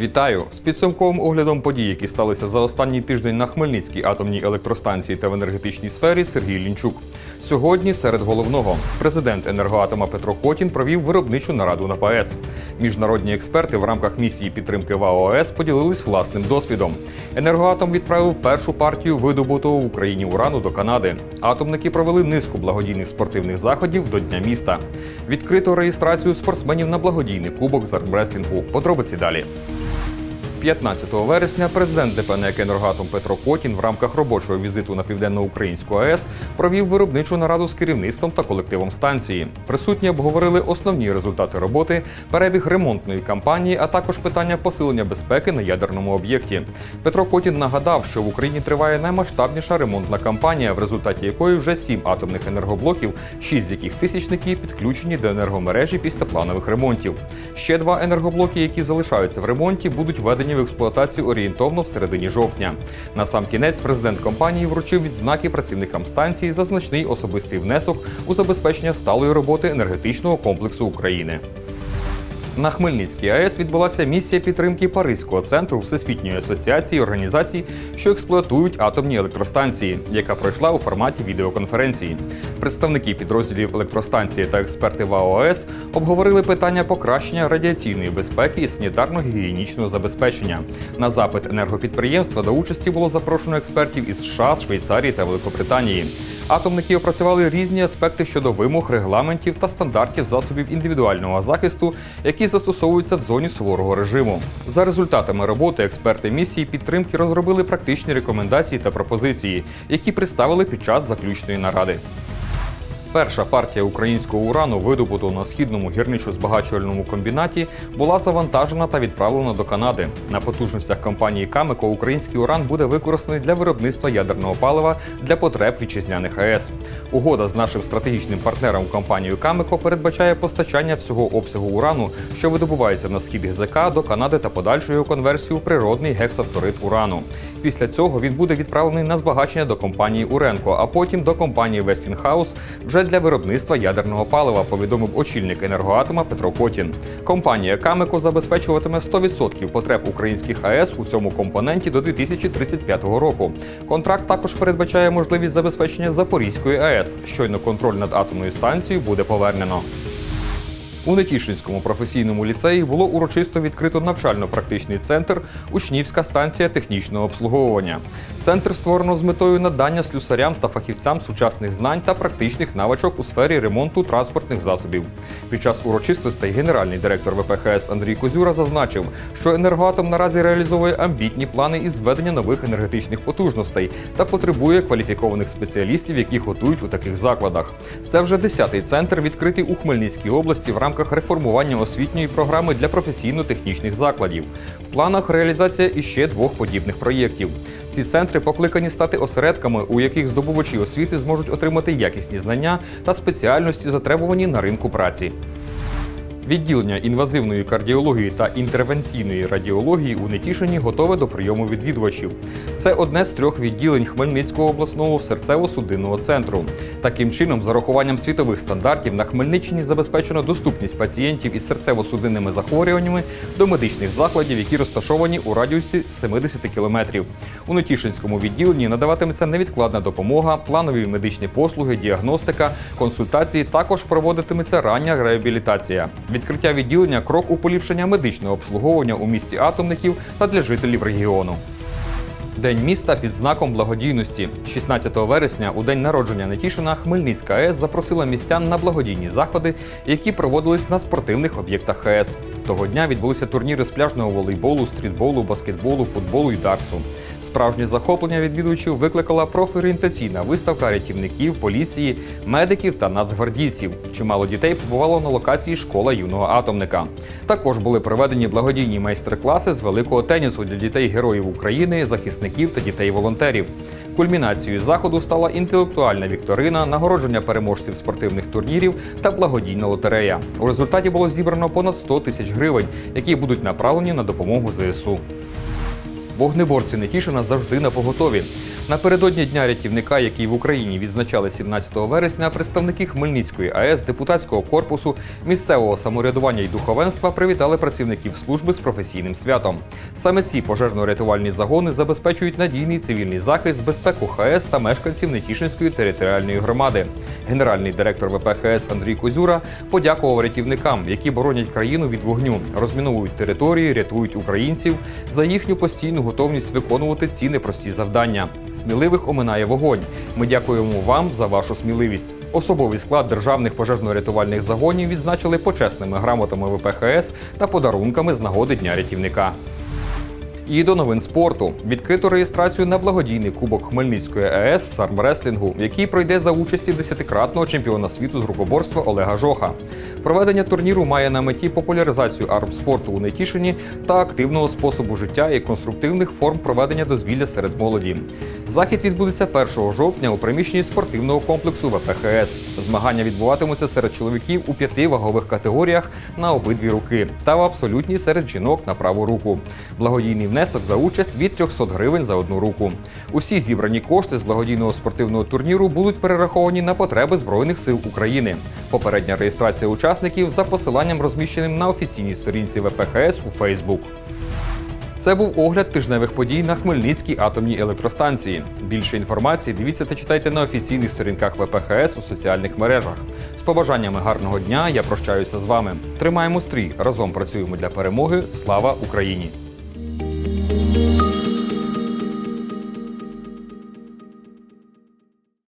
Вітаю з підсумковим оглядом подій, які сталися за останній тиждень на Хмельницькій атомній електростанції та в енергетичній сфері Сергій Лінчук. Сьогодні серед головного президент енергоатома Петро Котін провів виробничу нараду на ПАЕС. Міжнародні експерти в рамках місії підтримки ВАО АЕС поділились власним досвідом. Енергоатом відправив першу партію видобутого в Україні урану до Канади. Атомники провели низку благодійних спортивних заходів до Дня міста. Відкрито реєстрацію спортсменів на благодійний кубок з армреслінгу. Подробиці далі. 15 вересня президент ДП «НЕК «Енергоатом» Петро Котін в рамках робочого візиту на південноукраїнську АЕС провів виробничу нараду з керівництвом та колективом станції. Присутні обговорили основні результати роботи, перебіг ремонтної кампанії, а також питання посилення безпеки на ядерному об'єкті. Петро Котін нагадав, що в Україні триває наймасштабніша ремонтна кампанія, в результаті якої вже сім атомних енергоблоків, шість з яких тисячники підключені до енергомережі після планових ремонтів. Ще два енергоблоки, які залишаються в ремонті, будуть введені в експлуатацію орієнтовно в середині жовтня. На сам кінець президент компанії вручив відзнаки працівникам станції за значний особистий внесок у забезпечення сталої роботи енергетичного комплексу України. На Хмельницькій АЕС відбулася місія підтримки Паризького центру Всесвітньої асоціації організацій, що експлуатують атомні електростанції, яка пройшла у форматі відеоконференції. Представники підрозділів електростанції та експерти ВАО АЕС обговорили питання покращення радіаційної безпеки і санітарно-гігієнічного забезпечення. На запит енергопідприємства до участі було запрошено експертів із США, Швейцарії та Великобританії. Атомники опрацювали різні аспекти щодо вимог, регламентів та стандартів засобів індивідуального захисту, які застосовуються в зоні суворого режиму. За результатами роботи експерти місії підтримки розробили практичні рекомендації та пропозиції, які представили під час заключної наради. Перша партія українського урану, видобутого на східному гірничо-збагачувальному комбінаті, була завантажена та відправлена до Канади. На потужностях компанії Камеко український уран буде використаний для виробництва ядерного палива для потреб вітчизняних АЕС. Угода з нашим стратегічним партнером компанією Камеко передбачає постачання всього обсягу урану, що видобувається на схід ГЗК до Канади та подальшу його конверсію у природний гексафторид урану. Після цього він буде відправлений на збагачення до компанії Уренко, а потім до компанії Westinghouse вже для виробництва ядерного палива, повідомив очільник енергоатома Петро Котін. Компанія Камеко забезпечуватиме 100% потреб українських АЕС у цьому компоненті до 2035 року. Контракт також передбачає можливість забезпечення Запорізької АЕС. Щойно контроль над атомною станцією буде повернено. У Нетішинському професійному ліцеї було урочисто відкрито навчально-практичний центр Учнівська станція технічного обслуговування. Центр створено з метою надання слюсарям та фахівцям сучасних знань та практичних навичок у сфері ремонту транспортних засобів. Під час урочистостей генеральний директор ВПХС Андрій Козюра зазначив, що енергоатом наразі реалізовує амбітні плани із зведення нових енергетичних потужностей та потребує кваліфікованих спеціалістів, які готують у таких закладах. Це вже десятий центр, відкритий у Хмельницькій області в рамках реформування освітньої програми для професійно-технічних закладів. В планах реалізація іще двох подібних проєктів. Ці центри покликані стати осередками, у яких здобувачі освіти зможуть отримати якісні знання та спеціальності, затребувані на ринку праці. Відділення інвазивної кардіології та інтервенційної радіології у Нетішині готове до прийому відвідувачів. Це одне з трьох відділень Хмельницького обласного серцево-судинного центру. Таким чином, з урахуванням світових стандартів на Хмельниччині забезпечено доступність пацієнтів із серцево-судинними захворюваннями до медичних закладів, які розташовані у радіусі 70 кілометрів. У Нетішинському відділенні надаватиметься невідкладна допомога, планові медичні послуги, діагностика, консультації. Також проводитиметься рання реабілітація. Відкриття відділення крок у поліпшення медичного обслуговування у місті атомників та для жителів регіону. День міста під знаком благодійності. 16 вересня, у день народження Нетішина, Хмельницька АЕС запросила містян на благодійні заходи, які проводились на спортивних об'єктах ХАЕС. Того дня відбулися турніри з пляжного волейболу, стрітболу, баскетболу, футболу і дартсу. Справжнє захоплення відвідувачів викликала профорієнтаційна виставка рятівників, поліції, медиків та нацгвардійців. Чимало дітей побувало на локації школа юного атомника. Також були проведені благодійні майстер-класи з великого тенісу для дітей героїв України, захисників та дітей-волонтерів. Кульмінацією заходу стала інтелектуальна вікторина, нагородження переможців спортивних турнірів та благодійна лотерея. У результаті було зібрано понад 100 тисяч гривень, які будуть направлені на допомогу ЗСУ. Вогнеборці Нетішина завжди на поготові. Напередодні дня рятівника, який в Україні відзначали 17 вересня, представники Хмельницької АЕС, депутатського корпусу, місцевого самоврядування і духовенства привітали працівників служби з професійним святом. Саме ці пожежно-рятувальні загони забезпечують надійний цивільний захист, безпеку ХАЕС та мешканців Нетішинської територіальної громади. Генеральний директор ВПХС Андрій Козюра подякував рятівникам, які боронять країну від вогню, розміновують території, рятують українців за їхню постійну готовність виконувати ці непрості завдання. Сміливих оминає вогонь. Ми дякуємо вам за вашу сміливість. Особовий склад державних пожежно-рятувальних загонів відзначили почесними грамотами ВПХС та подарунками з нагоди Дня рятівника. І до новин спорту відкрито реєстрацію на благодійний кубок Хмельницької АЕС з армреслінгу, який пройде за участі десятикратного чемпіона світу з рукоборства Олега Жоха. Проведення турніру має на меті популяризацію армспорту у Нетішині та активного способу життя і конструктивних форм проведення дозвілля серед молоді. Захід відбудеться 1 жовтня у приміщенні спортивного комплексу ВПХС. Змагання відбуватимуться серед чоловіків у п'яти вагових категоріях на обидві руки та в абсолютній серед жінок на праву руку. Благодійний внесок за участь від 300 гривень за одну руку. Усі зібрані кошти з благодійного спортивного турніру будуть перераховані на потреби Збройних сил України. Попередня реєстрація учасників за посиланням розміщеним на офіційній сторінці ВПХС у Фейсбук. Це був огляд тижневих подій на Хмельницькій атомній електростанції. Більше інформації дивіться та читайте на офіційних сторінках ВПХС у соціальних мережах. З побажаннями гарного дня я прощаюся з вами. Тримаємо стрій, разом працюємо для перемоги. Слава Україні!